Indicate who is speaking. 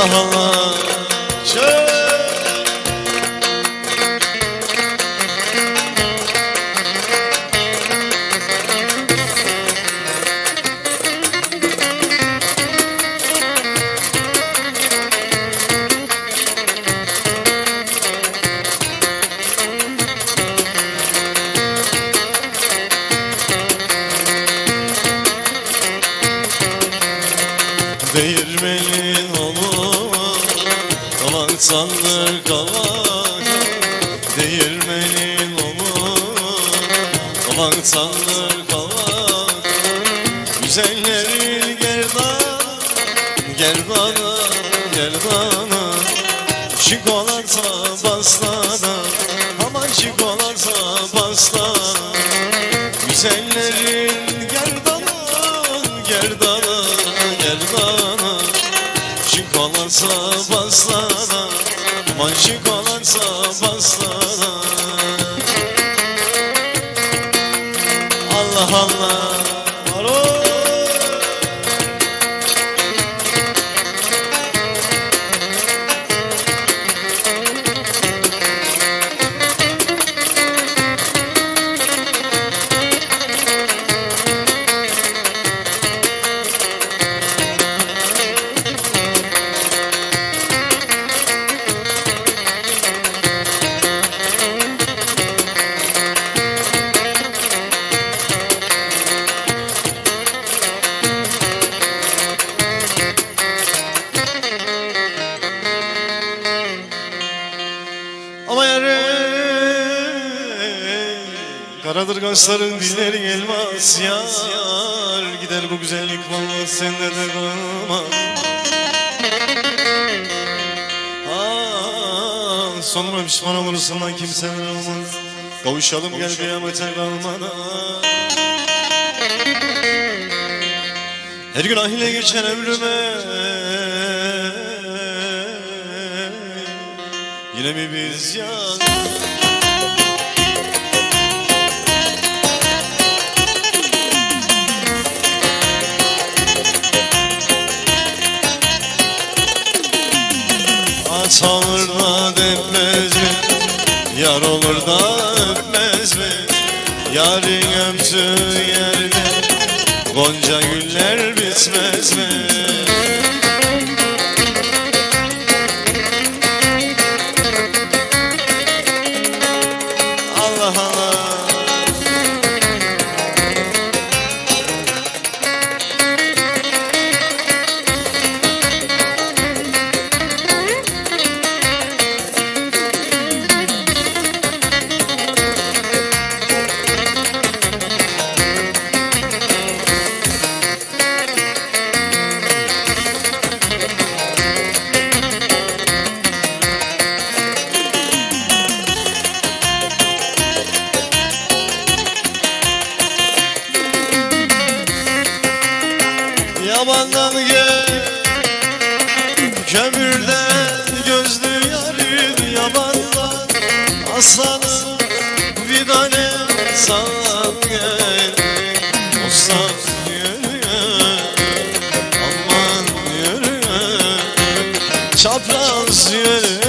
Speaker 1: Allah Allah Kalan sandır kalacak Değirmenin olur Kalan sandır kalacak Güzellerin gerdan Gerdana Gerdana Şikolarsa baslana Aman şikolarsa baslana Güzellerin Aman şikolarsa baslana Ama yarın Karadır kaşların dillerin elmas yar Gider bu güzellik vallahi sende de kalmaz. Aa, Sonra pişman olursun lan kimseler olmaz. Kavuşalım gel kıyamete kalmadan. Her gün ah ile geçen ömrüme Yine mi biz ya Aç olur da öpmez mi? Yar olur da öpmez mi? Yarın öptüğü yerde Gonca güller bitmez mi? Yabandan gel Kömürden gözlü yarın yabandan Aslanım bir tane sana gel. Dostlar yürüyor Aman yürüyor Çapraz yürüyor